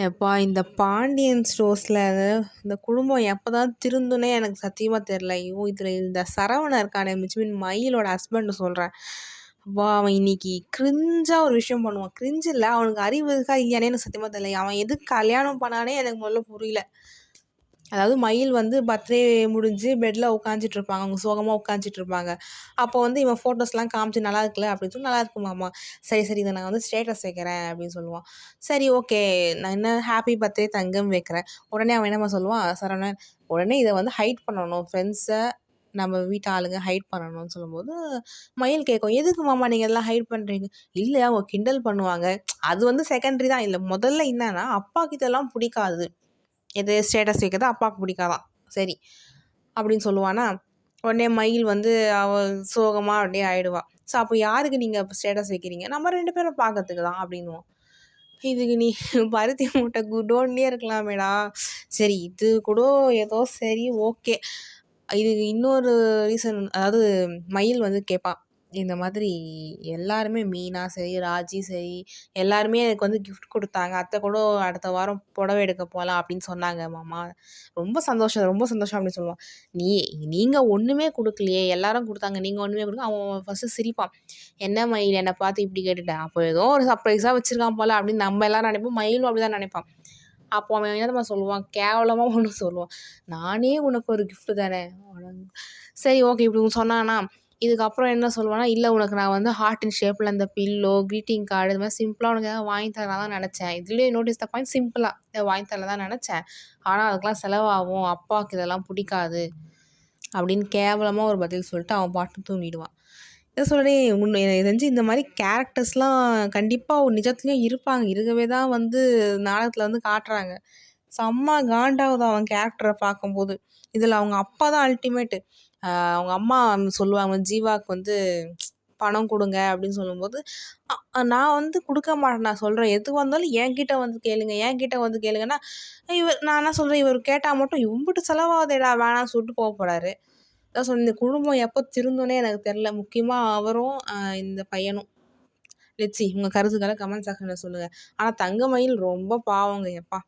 எப்பா இந்த பாண்டியன் ஸ்டோர்ஸில் இந்த குடும்பம் எப்போ தான் திருந்துனே எனக்கு சத்தியமாக தெரில ஐயோ இதில் இந்த சரவணன் இருக்கானே மிச் மயிலோட ஹஸ்பண்ட் சொல்கிறேன் அப்பா அவன் இன்னைக்கு கிரிஞ்சாக ஒரு விஷயம் பண்ணுவான். கிரிஞ்சு இல்லை அவனுக்கு அறிவு இருக்கா இல்லையானே எனக்கு சத்தியமாக தெரியல. அவன் எதுக்கு கல்யாணம் பண்ணானே எனக்கு முதல்ல புரியல. அதாவது மயில் வந்து பர்த்டே முடிஞ்சு பெட்டில் உட்காந்துட்டு இருப்பாங்க அவங்க சோகமாக உட்காந்துட்டு இருப்பாங்க அப்போ வந்து இவன் ஃபோட்டோஸ்லாம் காமிச்சு நல்லா இருக்குல்ல அப்படின்னு சொல்லி நல்லா இருக்கு மாமா. சரி சரி இதை நான் வந்து ஸ்டேட்டஸ் வைக்கிறேன் அப்படின்னு சொல்லுவான். சரி ஓகே நான் என்ன ஹாப்பி பர்த்டே தங்கம் வைக்கிறேன். உடனே அவன் என்னம்மா சொல்லுவான்? சரவணன் உடனே இதை வந்து ஹைட் பண்ணணும். ஃப்ரெண்ட்ஸை நம்ம வீட்டு ஆளுங்க ஹைட் பண்ணணும்னு சொல்லும்போது மயில் கேட்கும் எதுக்கு மாமா நீங்கள் எல்லாம் ஹைட் பண்ணுறீங்க இல்லை அவங்க கிண்டல் பண்ணுவாங்க. அது வந்து செகண்டரி தான். இல்லை முதல்ல என்னன்னா அப்பாவுக்கு இதெல்லாம் பிடிக்காது. எது ஸ்டேட்டஸ் வைக்கிறது அப்பாவுக்கு பிடிக்காதான். சரி. அப்படின்னு சொல்லுவானா உடனே மயில் வந்து அவ சோகமாக அப்படியே ஆயிடுவா. ஸோ அப்போ யாருக்கு நீங்கள் ஸ்டேட்டஸ் வைக்கிறீங்க? நம்ம ரெண்டு பேரும் பார்க்கறதுக்கு தான் அப்படின்னுவோம். இதுக்கு நீ பருத்தி மூட்டை குடோன்லேயே இருக்கலாமேடா. சரி இது கூட ஏதோ சரி ஓகே இதுக்கு இன்னொரு ரீசன் அதாவது மயில் வந்து கேட்பான் இந்த மாதிரி எல்லாருமே மீனா சரி ராஜி சரி எல்லாருமே எனக்கு வந்து கிஃப்ட் கொடுத்தாங்க. அத்தை கூட அடுத்த வாரம் புடவை எடுக்க போகலாம் அப்படின்னு சொன்னாங்க மாமா. ரொம்ப சந்தோஷம் ரொம்ப சந்தோஷம் அப்படின்னு சொல்லுவான் நீ நீங்கள் ஒன்றுமே கொடுக்கலையே. எல்லாரும் கொடுத்தாங்க. நீங்கள் ஒன்றுமே கொடுக்க அவன் ஃபஸ்ட்டு சிரிப்பான். என்ன மயில்? என்னை பார்த்து இப்படி கேட்டுட்டேன் அப்போ ஏதோ ஒரு சர்ப்ரைஸாக வச்சுருக்கான் போல அப்படின்னு நம்ம எல்லாரும் நினைப்போம். மயிலும் அப்படி தான் நினைப்பான். அப்போ அவன் நம்ம சொல்லுவான்? கேவலமாக ஒன்று சொல்லுவான். நானே உனக்கு ஒரு கிஃப்ட் தானே. சரி ஓகே இப்படி சொன்னானா இதுக்கப்புறம் என்ன சொல்லுவான்னா இல்லை உனக்கு நான் வந்து ஹார்ட்டின் ஷேப்பில் அந்த பில்லோ க்ரீட்டிங் கார்டு இது மாதிரி சிம்பிளாக உனக்கு ஏதாவது வாங்கி தரலாம் தான் நினச்சேன். இதுலேயே நோட்டீஸ் த பாயிண்ட் சிம்பிளாக வாங்கி தரலாம் தான் நினச்சேன். ஆனால் அதுக்கெலாம் செலவாகும். அப்பாவுக்கு இதெல்லாம் பிடிக்காது. அப்படின்னு கேவலமாக ஒரு பதில் சொல்லிட்டு அவன் பாட்டு தூங்கிடுவான். இதை சொல்லி உன்னை தெரிஞ்சு இந்த மாதிரி கேரக்டர்ஸ்லாம் கண்டிப்பாக நிஜத்துலேயும் இருப்பாங்க. இருக்கவே தான் வந்து நாடகத்தில் வந்து காட்டுறாங்க. செம்ம காண்டாகுது அவன் கேரக்டரை பார்க்கும்போது. இதில் அவங்க அப்பா தான் அல்டிமேட்டு அவங்க அம்மா சொல்லுவாங்க ஜீவாவுக்கு வந்து பணம் கொடுங்க அப்படின்னு சொல்லும்போது நான் வந்து கொடுக்க மாட்டேன். நான் சொல்கிறேன் எது வந்தாலும் என்கிட்ட வந்து கேளுங்க என்கிட்ட வந்து கேளுங்கன்னா இவர் நான் என்ன சொல்கிறேன் இவர் கேட்டால் மட்டும் இவங்கிட்ட செலவாகுதேடா வேணாம்னு சொல்லிட்டு போக போகிறாரு அதான் சொன்னேன் இந்த குடும்பம் எப்போ திருந்தோன்னே எனக்கு தெரில முக்கியமாக அவரும் இந்த பையனும். லெட்ஸி உங்கள் கருத்துக்களை கமெண்ட் செக்ஷனில் சொல்லுங்கள் ஆனால் தங்கமயில் ரொம்ப பாவங்க எப்பா.